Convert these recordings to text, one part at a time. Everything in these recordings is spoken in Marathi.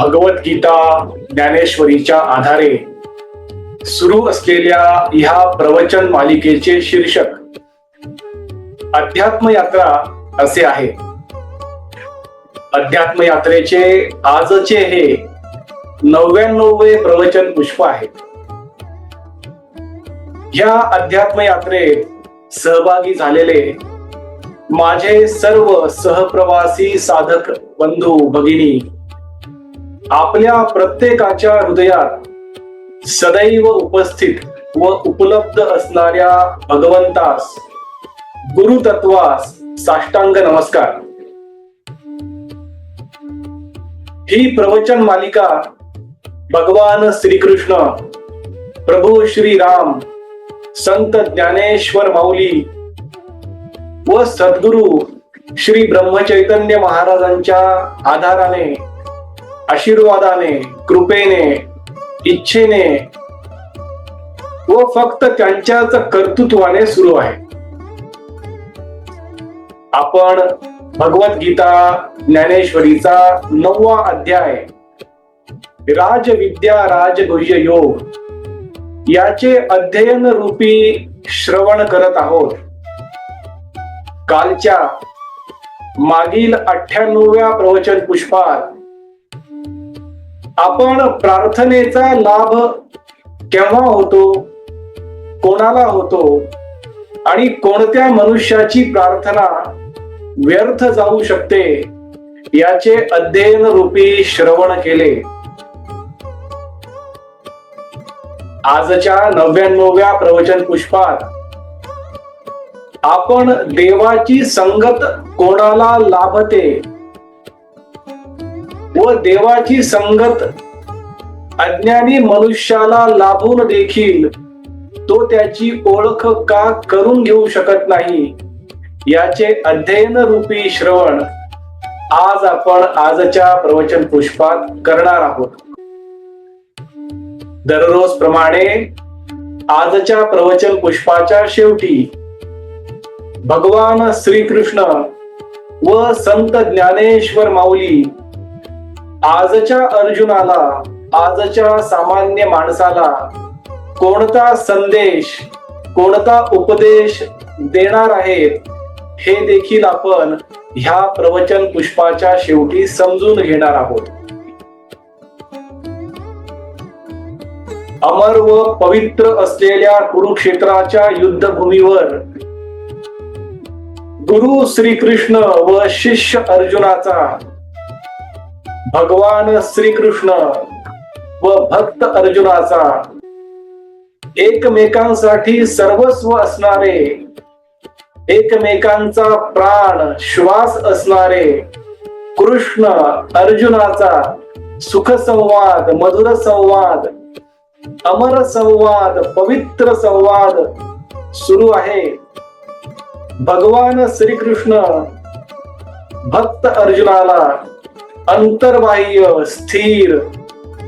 भगवद्गीता ज्ञानेश्वरीच्या आधारे सुरू असलेल्या ह्या प्रवचन मालिकेचे शीर्षक अध्यात्म यात्रा असे आहे. अध्यात्म यात्रेचे आजचे हे नव्याण्णवे प्रवचन पुष्प आहे. या अध्यात्म यात्रेत सहभागी झालेले माझे सर्व सहप्रवासी साधक बंधू भगिनी आपल्या प्रत्येकाच्या हृदयात सदैव उपस्थित व उपलब्ध असणाऱ्या भगवंतास गुरुतत्वास साष्टांग नमस्कार. ही प्रवचन मालिका भगवान श्रीकृष्ण प्रभू श्री राम संत ज्ञानेश्वर माऊली व सद्गुरु श्री ब्रह्मचैतन्य महाराजांच्या आधाराने आशीर्वादाने कृपेने इच्छेने व फक्त त्यांच्याच कर्तृत्वाने सुरू आहे. आपण भगवद्गीता ज्ञानेश्वरीचा नववा अध्याय राजविद्या राजगुह्य योग याचे अध्ययन रूपी श्रवण करत आहोत. कालच्या मागील अठ्ठ्याण्णव्या प्रवचन पुष्पात आपण प्रार्थनेचा लाभ केव्हा होतो? कोणाला होतो? आणि कोणत्या मनुष्याची प्रार्थना व्यर्थ जाऊ शकते? याचे अध्ययन रूपी श्रवण केले. आजच्या नव्याण्णव्या प्रवचन पुष्पात आपण देवाची संगत कोणाला लाभते? व देवाची संगत अज्ञानी मनुष्याला लाभून देखील तो त्याची ओळख का करून घेऊ शकत नाही? याचे अध्ययन रूपी श्रवण आज आपण आजच्या प्रवचन पुष्पात करणार आहोत. दररोज प्रमाणे आजच्या प्रवचन पुष्पाच्या शेवटी भगवान श्रीकृष्ण व संत ज्ञानेश्वर माऊली आजच्या अर्जुनाला आजच्या सामान्य माणसाला कोणता संदेश कोणता उपदेश देणार आहेत हे देखील आपण ह्या प्रवचन पुष्पाच्या शेवटी समजून घेणार आहोत. अमर व पवित्र असलेल्या कुरुक्षेत्राच्या युद्धभूमीवर गुरु श्रीकृष्ण व शिष्य अर्जुनाचा भगवान श्रीकृष्ण व भक्त अर्जुनाचा एकमेकांसाठी सर्वस्व असणारे एकमेकांचा प्राण श्वास असणारे कृष्ण अर्जुनाचा सुख संवाद मधुर संवाद अमर संवाद पवित्र संवाद सुरू आहे. भगवान श्रीकृष्ण भक्त अर्जुनाला अंतर्बाह्य स्थिर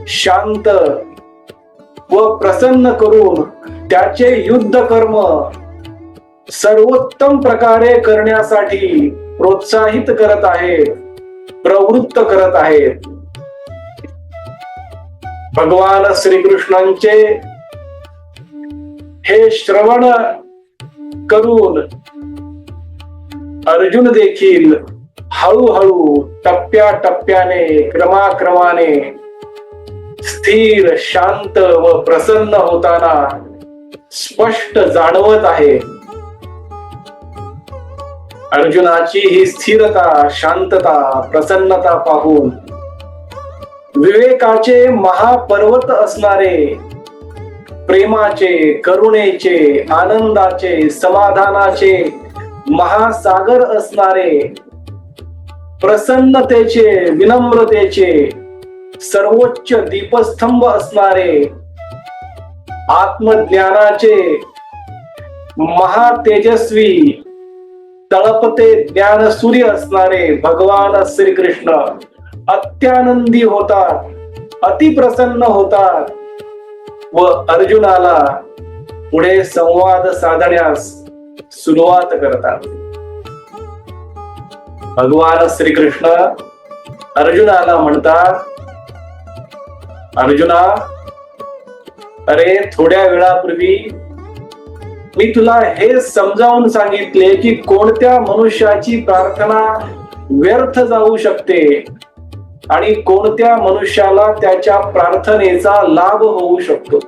शांत व प्रसन्न करून त्याचे युद्ध कर्म सर्वोत्तम प्रकारे करण्यासाठी प्रोत्साहित करत आहेत प्रवृत्त करत आहेत. भगवान श्रीकृष्णांचे हे श्रवण करून अर्जुन देखील हळूहळू टप्प्या टप्प्याने क्रमाक्रमाने स्थिर शांत व प्रसन्न होताना स्पष्ट जाणवत आहे. अर्जुनाची ही स्थिरता शांतता प्रसन्नता पाहून विवेकाचे महापर्वत असणारे प्रेमाचे करुणेचे आनंदाचे समाधानाचे महासागर असणारे प्रसन्नतेचे विनम्रतेचे सर्वोच्च दीपस्तंभ असणारे आत्मज्ञानाचे महातेजस्वी तळपते ज्ञान सूर्य असणारे भगवान श्रीकृष्ण अत्यानंदी होतात अतिप्रसन्न होतात व अर्जुनाला पुढे संवाद साधण्यास सुरुवात करतात. भगवान श्रीकृष्ण अर्जुनाला म्हणतात अर्जुना अरे थोड्या वेळापूर्वी मी तुला हे समजावून सांगितले की कोणत्या मनुष्याची प्रार्थना व्यर्थ जाऊ शकते आणि कोणत्या मनुष्याला त्याच्या प्रार्थनेचा लाभ होऊ शकतो.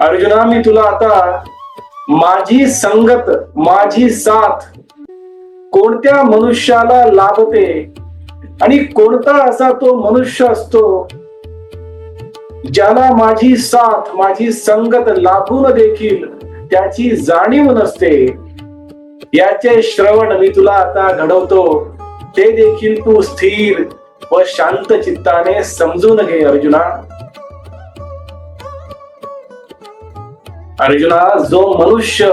अर्जुना मी तुला आता माझी संगत माझी साथ कोणत्या मनुष्याला लाभते आणि कोणता असा तो मनुष्य असतो ज्याला माझी साथ माझी संगत लाभून देखील त्याची जाणीव नसते? याचे श्रवण मी तुला आता घडवतो. ते देखील तू स्थिर व शांत चित्ताने समजून घे अर्जुना. अर्जुना जो मनुष्य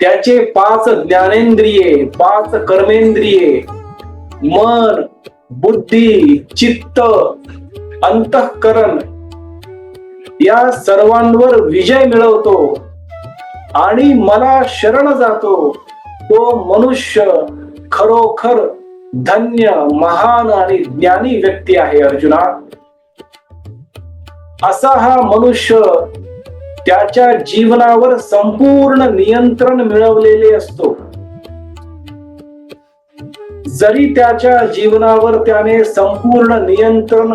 त्याचे पाच ज्ञानेंद्रिये पाच कर्मेंद्रिये मन बुद्धी चित्त अंतःकरण या सर्वांवर विजय मिळवतो आणि मला शरण जातो. तो मनुष्य खरोखर धन्य महान आणि ज्ञानी व्यक्ती आहे अर्जुना. असा हा मनुष्य त्याच्या जीवनावर संपूर्ण नियंत्रण मिळवलेले असतो. जरी त्याच्या जीवनावर त्याने संपूर्ण नियंत्रण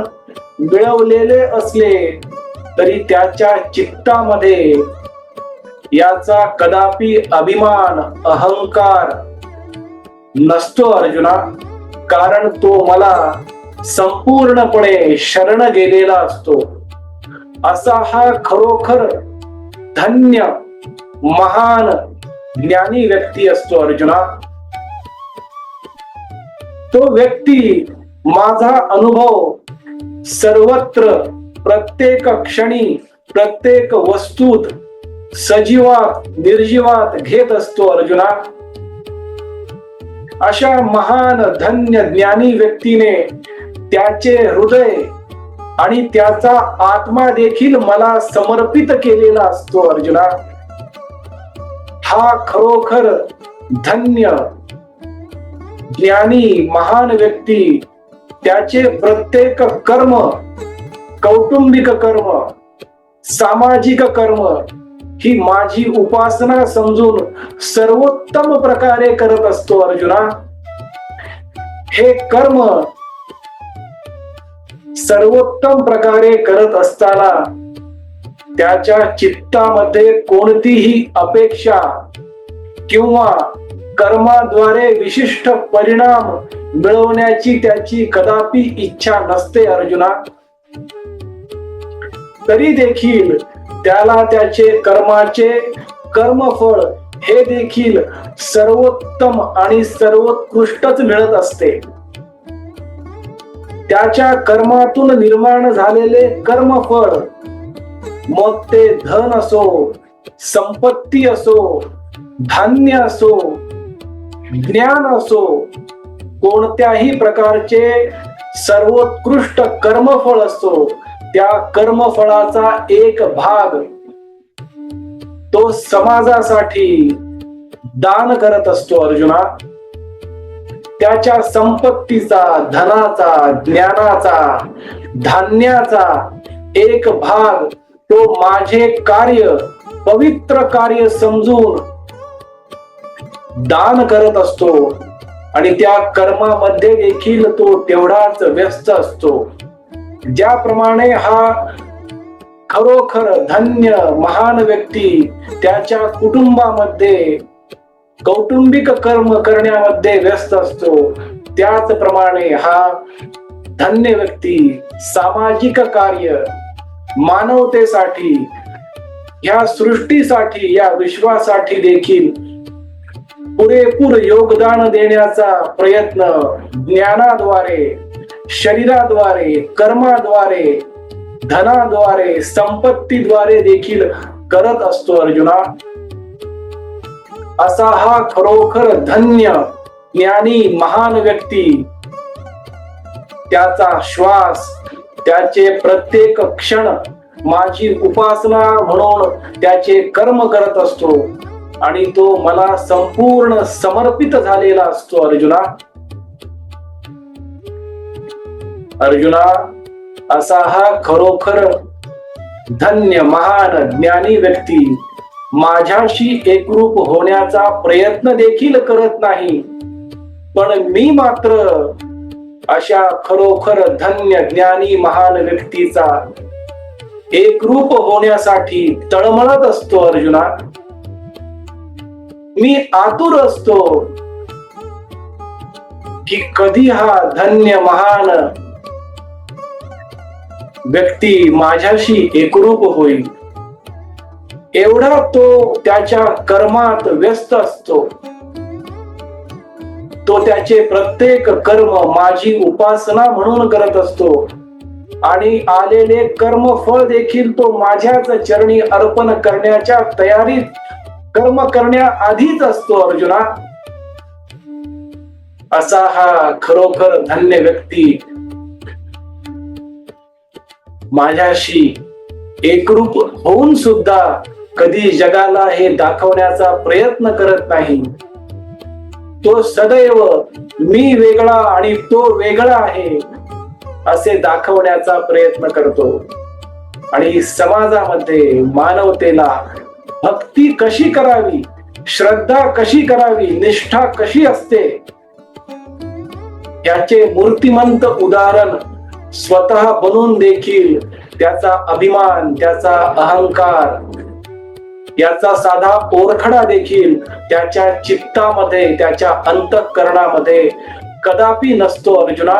मिळवलेले असले तरी त्याच्या चित्तामध्ये याचा कदापि अभिमान अहंकार नसतो अर्जुना. कारण तो मला संपूर्णपणे शरण गेलेला असतो. असा हा खरोखर धन्य महान ज्ञानी व्यक्ती असतो अर्जुना. तो व्यक्ती माझा अनुभव सर्वत्र प्रत्येक क्षणी प्रत्येक वस्तूत सजीवात निर्जीवात घेत असतो अर्जुना. अशा महान धन्य ज्ञानी व्यक्तीने त्याचे हृदय आणि त्याचा आत्मा देखील मला समर्पित केलेला असतो अर्जुना. हा खरोखर धन्य ज्ञानी महान व्यक्ती त्याचे प्रत्येक कर्म कौटुंबिक कर्म सामाजिक कर्म ही माझी उपासना समजून सर्वोत्तम प्रकारे करत असतो अर्जुना. हे कर्म सर्वोत्तम प्रकारे करत असताना त्याच्या चित्तामध्ये कोणतीही अपेक्षा किंवा कर्माद्वारे विशिष्ट परिणाम मिळवण्याची त्याची कदापि इच्छा नसते अर्जुना. तरी देखील त्याला त्याचे कर्माचे कर्मफळ हे देखील सर्वोत्तम आणि सर्वोत्कृष्टच मिळत असते. त्याच्या कर्मातून निर्माण झालेले कर्मफळ. मग ते धन असो संपत्ती असो धान्य असो ज्ञान असो कोणत्याही प्रकारचे सर्वोत्कृष्ट कर्मफळ असो त्या कर्मफळाचा एक भाग तो समाजासाठी दान करत असतो अर्जुना. त्याच्या संपत्तीचा धनाचा ज्ञानाचा धान्याचा एक भाग तो माझे कार्य पवित्र कार्य समजून दान करत असतो. आणि त्या कर्मामध्ये देखील तो तेवढाच व्यस्त असतो. ज्याप्रमाणे हा खरोखर धन्य महान व्यक्ती त्याच्या कुटुंबामध्ये कौटुंबिक कर्म करण्यामध्ये व्यस्त असतो. त्याचप्रमाणे हा धन्य व्यक्ती सामाजिक कार्य मानवतेसाठी या सृष्टीसाठी या विश्वासाठी देखील पुरेपूर योगदान देण्याचा प्रयत्न ज्ञानाद्वारे शरीराद्वारे कर्माद्वारे धनाद्वारे संपत्तीद्वारे देखील करत असतो अर्जुना. असा हा खरोखर धन्य ज्ञानी महान व्यक्ती. त्याचा श्वास त्याचे प्रत्येक क्षण माझी उपासना म्हणून त्याचे कर्म करत असतो. आणि तो मला संपूर्ण समर्पित झालेला असतो अर्जुना. अर्जुना असा हा खरोखर धन्य महान ज्ञानी व्यक्ती. माझ्याशी एकरूप होण्याचा प्रयत्न देखील करत नाही. पण मी मात्र अशा खरोखर धन्य ज्ञानी महान व्यक्तीचा एकरूप होण्यासाठी तळमळत असतो अर्जुना. मी आतुर असतो की कधी हा धन्य महान व्यक्ती माझ्याशी एकरूप होईल. एवढा तो त्याच्या कर्मात व्यस्त असतो. तो त्याचे प्रत्येक कर्म माझी उपासना म्हणून करत असतो. आणि आलेले कर्म फळ देखील तो माझ्याच चरणी अर्पण करण्याच्या तयारीत कर्म करण्याआधीच असतो अर्जुना. असा हा खरोखर धन्य व्यक्ती माझ्याशी एकरूप होऊन सुद्धा कधी जगाला हे दाखवण्याचा प्रयत्न करत नाही. तो सदैव मी वेगळा आणि तो वेगळा आहे असे दाखवण्याचा प्रयत्न करतो. आणि समाजामध्ये मानवतेला भक्ती कशी करावी श्रद्धा कशी करावी निष्ठा कशी असते याचे मूर्तिमंत उदाहरण स्वतः बनून देखील त्याचा अभिमान त्याचा अहंकार याचा साधा ओरखडा देखील त्याच्या चित्तामध्ये त्याच्या अंतकरणामध्ये कदापि नसतो अर्जुना.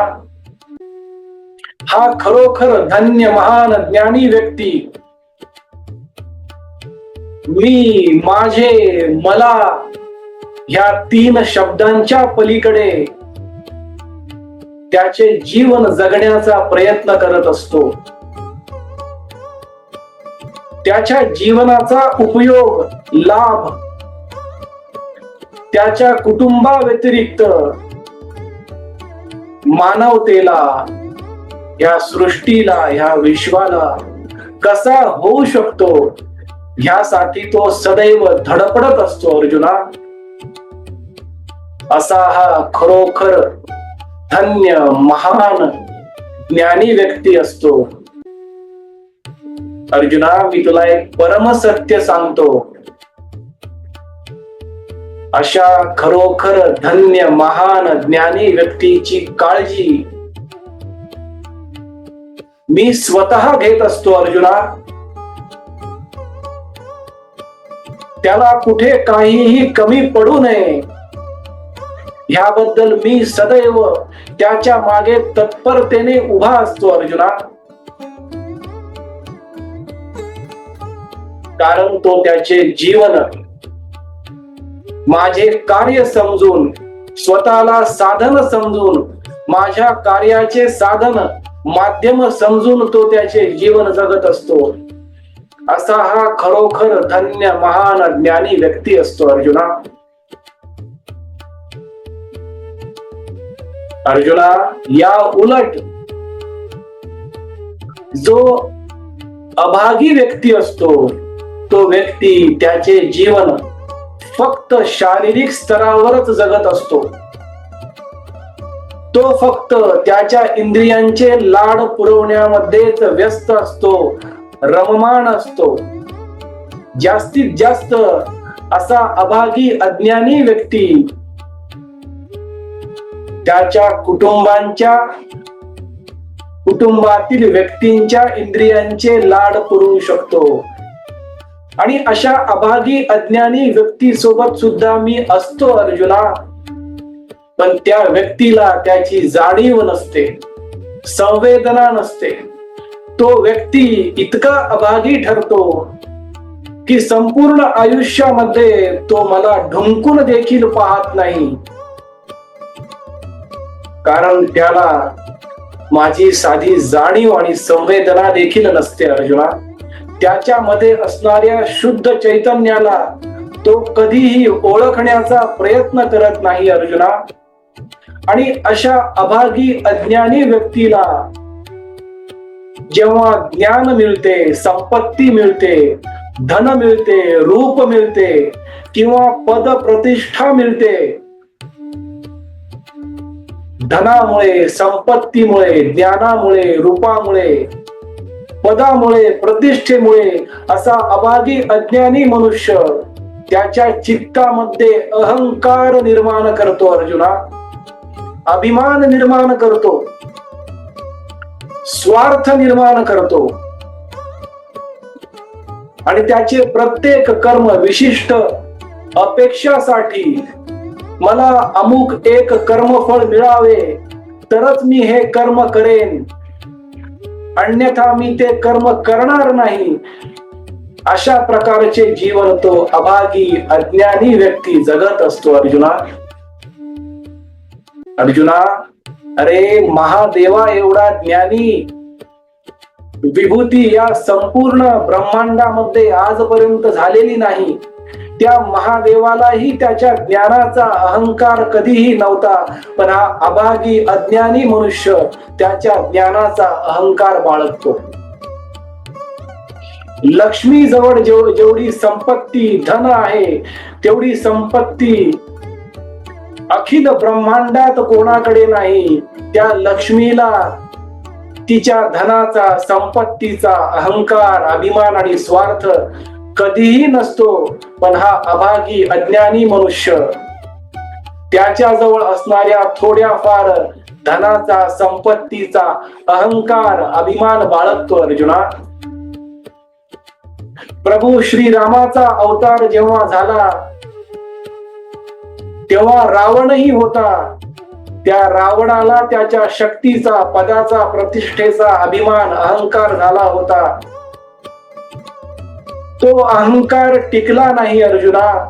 हा खरोखर धन्य महान ज्ञानी व्यक्ती. मी माझे मला ह्या तीन शब्दांच्या पलीकडे त्याचे जीवन जगण्याचा प्रयत्न करत असतो. त्याच्या जीवनाचा उपयोग लाभ त्याच्या कुटुंबा व्यतिरिक्त मानवतेला या सृष्टीला या विश्वाला कसा होऊ शकतो ह्यासाठी तो सदैव धडपडत असतो अर्जुना. असा हा खरोखर धन्य महान ज्ञानी व्यक्ती असतो. अर्जुना मी तुला एक परमसत्य सांगतो. अशा खरोखर धन्य महान ज्ञानी व्यक्तीची काळजी मी स्वतः घेत असतो अर्जुना. त्याला कुठे काहीही कमी पडू नये. ह्याबद्दल मी सदैव त्याच्यामागे तत्परतेने उभा असतो अर्जुना. कारण तो त्याचे जीवन माझे कार्य समजून स्वतःला साधन समजून माझ्या कार्याचे साधन माध्यम समजून तो त्याचे जीवन जगत असतो. असा हा खरोखर धन्य महान ज्ञानी व्यक्ती असतो अर्जुना. अर्जुना या उलट जो अभागी व्यक्ती असतो तो व्यक्ती त्याचे जीवन फक्त शारीरिक स्तरावरच जगत असतो. तो फक्त त्याच्या इंद्रियांचे लाड पुरवण्यामध्येच व्यस्त असतो रममाण असतो. जास्तीत जास्त असा अभागी अज्ञानी व्यक्ती त्याच्या कुटुंबांच्या कुटुंबातील व्यक्तींच्या इंद्रियांचे लाड पुरवू शकतो. आणि अशा अभागी अज्ञानी व्यक्ती सोबत सुद्धा मी असतो अर्जुना. पण त्या व्यक्तीला त्याची जाणीव नसते संवेदना नसते. तो व्यक्ती इतका अभागी ठरतो की संपूर्ण आयुष्यामध्ये तो मला ढुंकून देखील पाहत नाही. कारण त्याला माझी साधी जाणीव आणि संवेदना देखील नसते अर्जुना. त्याच्यामध्ये असणाऱ्या शुद्ध चैतन्याला तो कधीही ओळखण्याचा प्रयत्न करत नाही अर्जुना. आणि अशा अभागी अज्ञानी व्यक्तीला जेव्हा ज्ञान मिळते संपत्ती मिळते धन मिळते रूप मिळते किंवा पद प्रतिष्ठा मिळते धनामुळे संपत्तीमुळे ज्ञानामुळे रूपामुळे पदामुळे प्रतिष्ठेमुळे असा अभागी अज्ञानी मनुष्य त्याच्या चित्तामध्ये अहंकार निर्माण करतो अर्जुना. अभिमान निर्माण करतो. स्वार्थ निर्माण करतो. आणि त्याचे प्रत्येक कर्म विशिष्ट अपेक्षासाठी मला अमुक एक कर्मफळ मिळावे तरच मी हे कर्म करेन. अन्यथा मी ते कर्म करणार नाही. अशा प्रकारचे जीवन तो अभागी अज्ञानी व्यक्ती जगत असतो अर्जुना. अर्जुना अरे महादेवा एवढा ज्ञानी. विभूती या संपूर्ण ब्रह्मांडामध्ये आजपर्यंत झालेली नाही. त्या महादेवालाही त्याच्या ज्ञानाचा अहंकार कधीही नव्हता. पण हा अभागी अज्ञानी मनुष्य त्याच्या ज्ञानाचा अहंकार बाळगतो. लक्ष्मी जवळ जेव जेवढी संपत्ती धन आहे तेवढी संपत्ती अखिल ब्रह्मांडात कोणाकडे नाही त्या लक्ष्मीला तिच्या धनाचा संपत्तीचा अहंकार अभिमान आणि स्वार्थ कधीही नसतो पण हा अभागी अज्ञानी मनुष्य. त्याच्याजवळ असणाऱ्या थोड्या फार धनाचा संपत्तीचा अहंकार अभिमान बाळगतो अर्जुना. प्रभू श्रीरामाचा अवतार जेव्हा झाला तेव्हा रावणही होता. त्या रावणाला त्याच्या शक्तीचा पदाचा प्रतिष्ठेचा अभिमान अहंकार झाला होता. तो अहंकार टिकला नाही अर्जुना.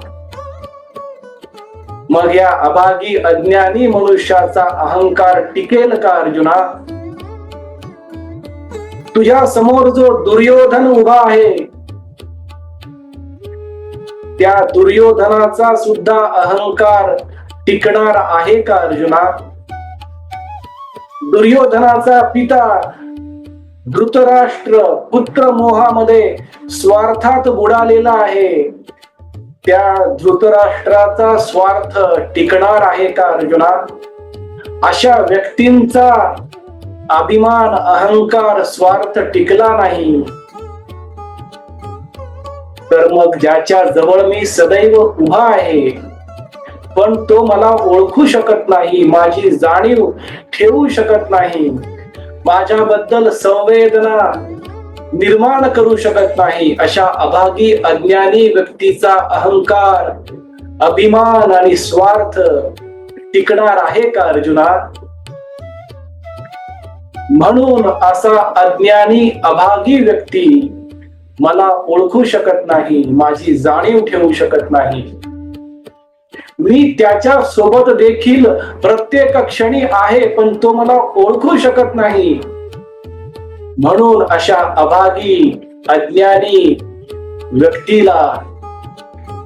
मग या अभागी अज्ञानी मनुष्याचा अहंकार टिकेल का अर्जुना? तुझ्या समोर जो दुर्योधन उभा आहे त्या दुर्योधनाचा सुद्धा अहंकार टिकणार आहे का अर्जुना? दुर्योधनाचा पिता धृतराष्ट्र पुत्र मोहामध्ये स्वार्थात बुडालेला आहे. त्या धृतराष्ट्राचा स्वार्थ टिकणार आहे का अर्जुना अशा व्यक्तींचा अभिमान अहंकार स्वार्थ टिकला नाही. तर मग ज्याच्या जवळ मी सदैव उभा आहे पण तो मला ओळखू शकत नाही माझी जाणीव ठेवू शकत नाही. माझ्याबद्दल संवेदना निर्माण करू शकत नाही अशा अभागी अज्ञानी व्यक्तीचा अहंकार अभिमान आणि स्वार्थ टिकणार आहे का अर्जुना म्हणून असा अज्ञानी अभागी व्यक्ती मला ओळखू शकत नाही माझी जाणीव ठेवू शकत नाही. मी त्याच्या सोबत देखील प्रत्येक क्षणी आहे पण तो मला ओळखू शकत नाही. म्हणून अशा अभागी अज्ञानी व्यक्तीला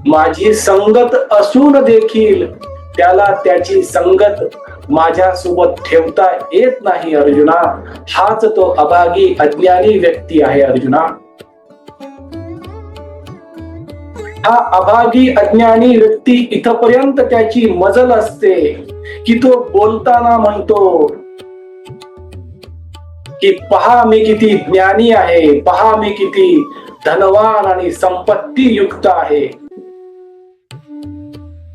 माझी संगत असून देखील त्याला त्याची संगत माझ्या सोबत ठेवता येत नाही अर्जुना. हाच तो अभागी अज्ञानी व्यक्ती आहे अर्जुना. हा अभागी अज्ञानी व्यक्ती इथपर्यंत त्याची मजल असते की तो बोलताना म्हणतो की पहा मी किती ज्ञानी आहे पहा मी किती धनवान आणि संपत्ती युक्त आहे.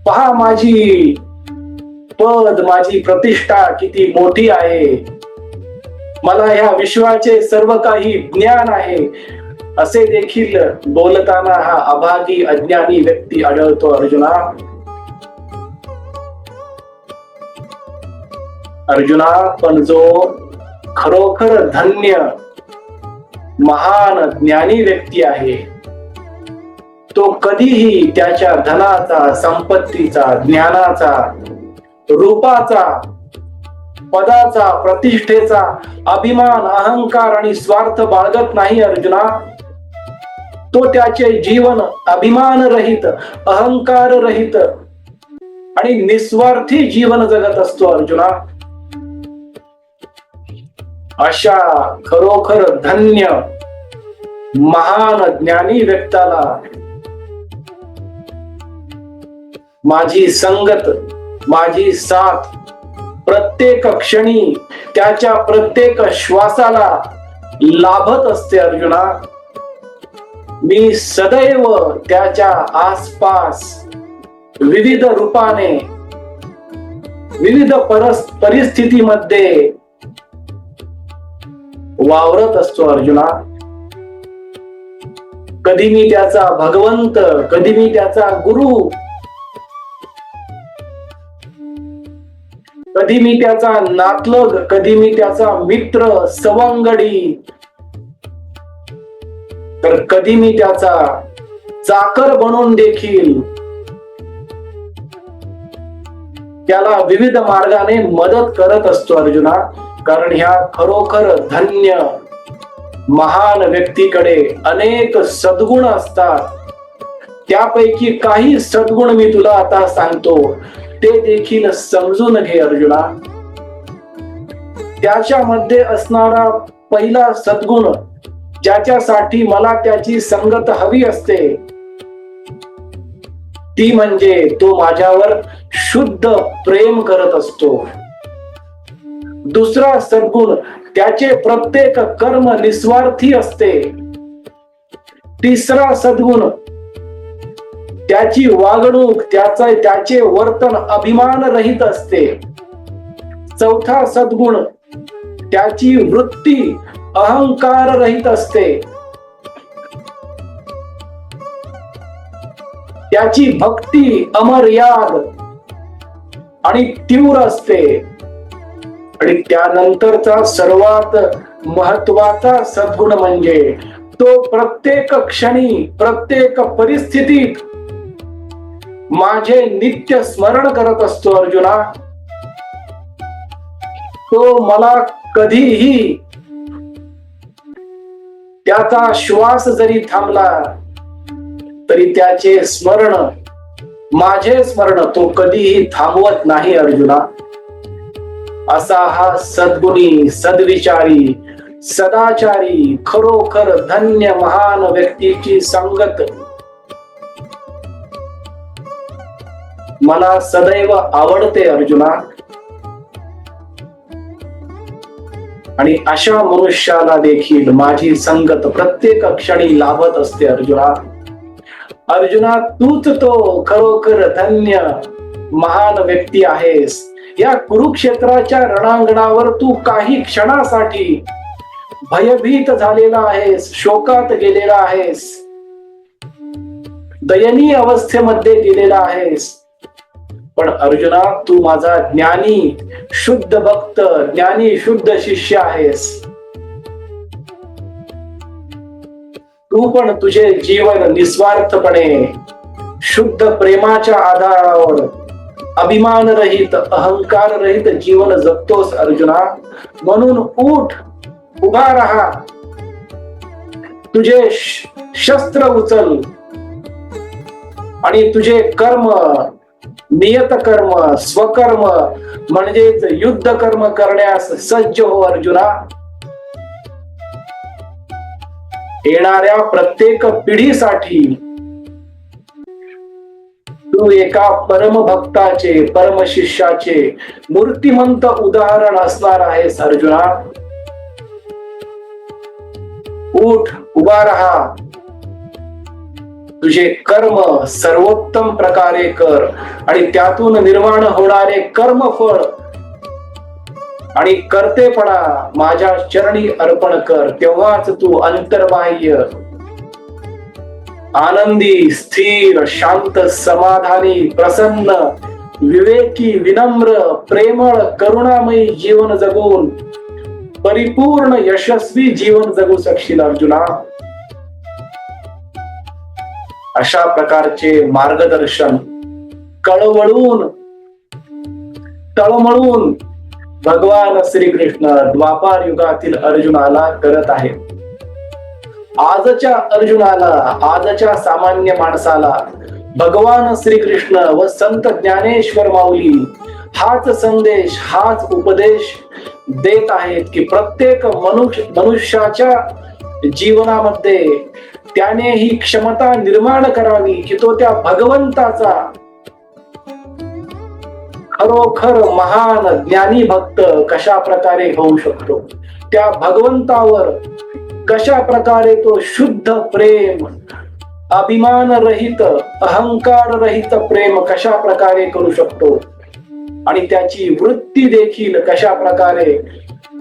पहा माझी पद माझी प्रतिष्ठा किती मोठी आहे. मला ह्या विश्वाचे सर्व काही ज्ञान आहे. असे देखील बोलताना हा अभागी अज्ञानी व्यक्ती आढळतो अर्जुना. अर्जुना पण जो खरोखर धन्य महान ज्ञानी व्यक्ती आहे तो कधीही त्याच्या धनाचा संपत्तीचा ज्ञानाचा रूपाचा पदाचा प्रतिष्ठेचा अभिमान अहंकार आणि स्वार्थ बाळगत नाही अर्जुना. तो त्याचे जीवन अभिमान रहित अहंकार रहित आणि निस्वार्थी जीवन जगत असतो अर्जुना. अशा खरोखर धन्य महान ज्ञानी व्यक्ताला माझी संगत माझी साथ प्रत्येक क्षणी त्याच्या प्रत्येक श्वासाला लाभत असते अर्जुना. मी सदैव त्याच्या आसपास विविध रूपाने विविध परस परिस्थितीमध्ये वावरत असतो अर्जुना. कधी मी त्याचा भगवंत कधी मी त्याचा गुरु कधी मी त्याचा नातलग कधी मी त्याचा मित्र सवंगडी तर कधी मी त्याचा चाकर बनून देखील त्याला विविध मार्गाने मदत करत असतो अर्जुना. कारण ह्या खरोखर धन्य महान व्यक्तीकडे अनेक सद्गुण असतात. त्यापैकी काही सद्गुण मी तुला आता सांगतो. ते देखील समजून घे अर्जुना. त्याच्यामध्ये असणारा पहिला सद्गुण ज्याच्यासाठी मला त्याची संगत हवी असते ती म्हणजे तो माझ्यावर शुद्ध प्रेम करत असतो. दुसरा सद्गुण त्याचे प्रत्येक कर्म निस्वार्थी असते. तिसरा सद्गुण त्याची वागणूक त्याचा त्याचे वर्तन अभिमान रहित असते. चौथा सद्गुण त्याची वृत्ती अहंकार रहित असते. त्याची भक्ती अमर्याद आणि तीव्र असते. आणि त्यानंतरचा सर्वात महत्त्वाचा सद्गुण म्हणजे तो प्रत्येक क्षणी प्रत्येक परिस्थितीत माझे नित्य स्मरण करत असतो अर्जुना. तो मला कधीही त्याचा श्वास जरी थांबला तरी त्याचे स्मरण माझे स्मरण तो कधीही थांबवत नाही अर्जुना. असा हा सद्गुणी सद्विचारी सदाचारी खरोखर धन्य महान व्यक्तीची संगत. मला सदैव आवडते अर्जुना. आणि अशा मनुष्याला देखील माझी संगत प्रत्येक क्षणी लाभत असते अर्जुना. अर्जुना तूच तो खरोखर धन्य महान व्यक्ती आहेस. या कुरुक्षेत्राच्या रणांगणावर तू काही क्षणासाठी भयभीत झालेला आहेस शोकात गेलेला आहेस. दयनीय अवस्थेमध्ये गेलेला आहेस. पण अर्जुना तू माझा ज्ञानी शुद्ध भक्त ज्ञानी शुद्ध शिष्य आहेस. तू पण तुझे जीवन निस्वार्थपणे शुद्ध प्रेमाच्या आधारावर अभिमान रहित अहंकार रहित जीवन जगतोस अर्जुना. म्हणून उठ उभा राहा. तुझे शस्त्र उचल. आणि तुझे कर्म नियत कर्म स्वकर्म म्हणजेच युद्ध कर्म करण्यास सज्ज हो अर्जुना. येणाऱ्या प्रत्येक पिढीसाठी तू एका परमभक्ताचे परमशिष्याचे मूर्तिमंत उदाहरण असणार आहेस अर्जुना. उठ उभा राहा. तुझे कर्म सर्वोत्तम प्रकारे कर आणि त्यातून निर्माण होणारे कर्मफळ आणि करतेपणा माझ्या चरणी अर्पण कर तेव्हाच तू अंतर्बाह्य आनंदी स्थिर शांत समाधानी प्रसन्न विवेकी विनम्र प्रेमळ करुणामयी जीवन जगून परिपूर्ण यशस्वी जीवन जगू शकशील अर्जुना. अशा प्रकारचे मार्गदर्शन कळवळून तळमळून भगवान श्रीकृष्ण द्वापार युगातील अर्जुनाला करत आहे. आजच्या अर्जुनाला आजच्या सामान्य माणसाला भगवान श्रीकृष्ण व संत ज्ञानेश्वर माऊली हाच संदेश हाच उपदेश देत आहेत की प्रत्येक मनुष्य मनुष्याच्या जीवनामध्ये त्याने ही क्षमता निर्माण करावी की तो त्या भगवंताचा खरोखर महान ज्ञानी भक्त कशा प्रकारे होऊ शकतो? त्या भगवंतावर कशा प्रकारे तो शुद्ध प्रेम अभिमान रहित अहंकार रहित प्रेम कशा प्रकारे करू शकतो? आणि त्याची वृत्ती देखील कशा प्रकारे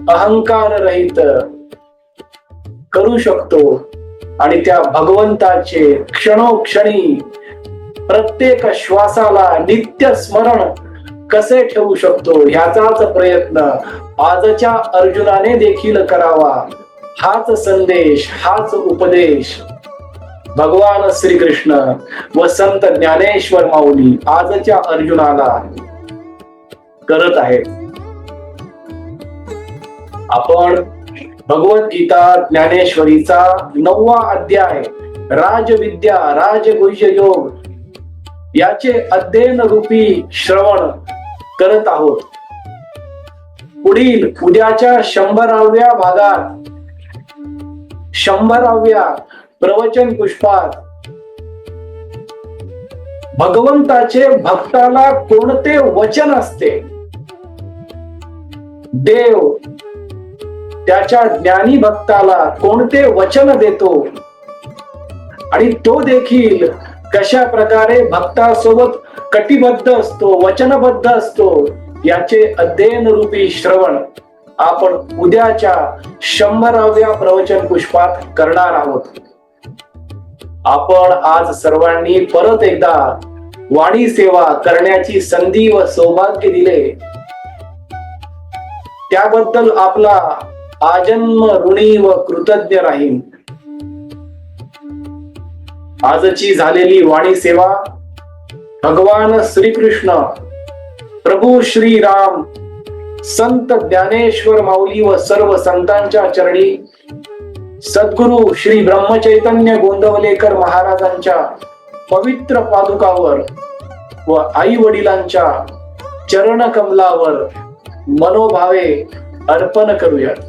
अहंकार रहित करू शकतो? आणि त्या भगवंताचे क्षणोक्षणी प्रत्येक श्वासाला नित्य स्मरण कसे ठेवू शकतो ह्याचाच प्रयत्न आजच्या अर्जुनाने देखील करावा. हाच संदेश हाच उपदेश. भगवान श्रीकृष्ण व संत ज्ञानेश्वर माऊली आजच्या अर्जुनाला करत आहेत. आपण भगवद्गीता ज्ञानेश्वरीचा नववा अध्याय राजविद्या राजगुह्य योग याचे अध्ययन रूपी श्रवण करत आहोत. पुढील उद्याच्या शंभराव्या भागात शंभराव्या प्रवचन पुष्पात भगवंताचे भक्ताला कोणते वचन असते? देव त्याच्या ज्ञानी भक्ताला कोणते वचन देतो? आणि तो देखील कशा प्रकारे भक्तासोबत कटिबद्ध असतो वचनबद्ध असतो याचे अध्ययन रूपी श्रवण आपण उद्याच्या शंभराव्या प्रवचन पुष्पात करणार आहोत. आपण आज सर्वांनी परत एकदा वाणी सेवा करण्याची संधी व सौभाग्य दिले. त्याबद्दल आपला आजन्म ऋणी व कृतज्ञ राहीन. आजची झालेली वाणी सेवा भगवान श्रीकृष्ण प्रभू श्रीराम संत ज्ञानेश्वर माऊली व सर्व संतांच्या चरणी सद्गुरु श्री ब्रह्मचैतन्य गोंदवलेकर महाराजांच्या पवित्र पादुकावर व आई वडिलांच्या चरण कमलावर मनोभावे अर्पण करूयात.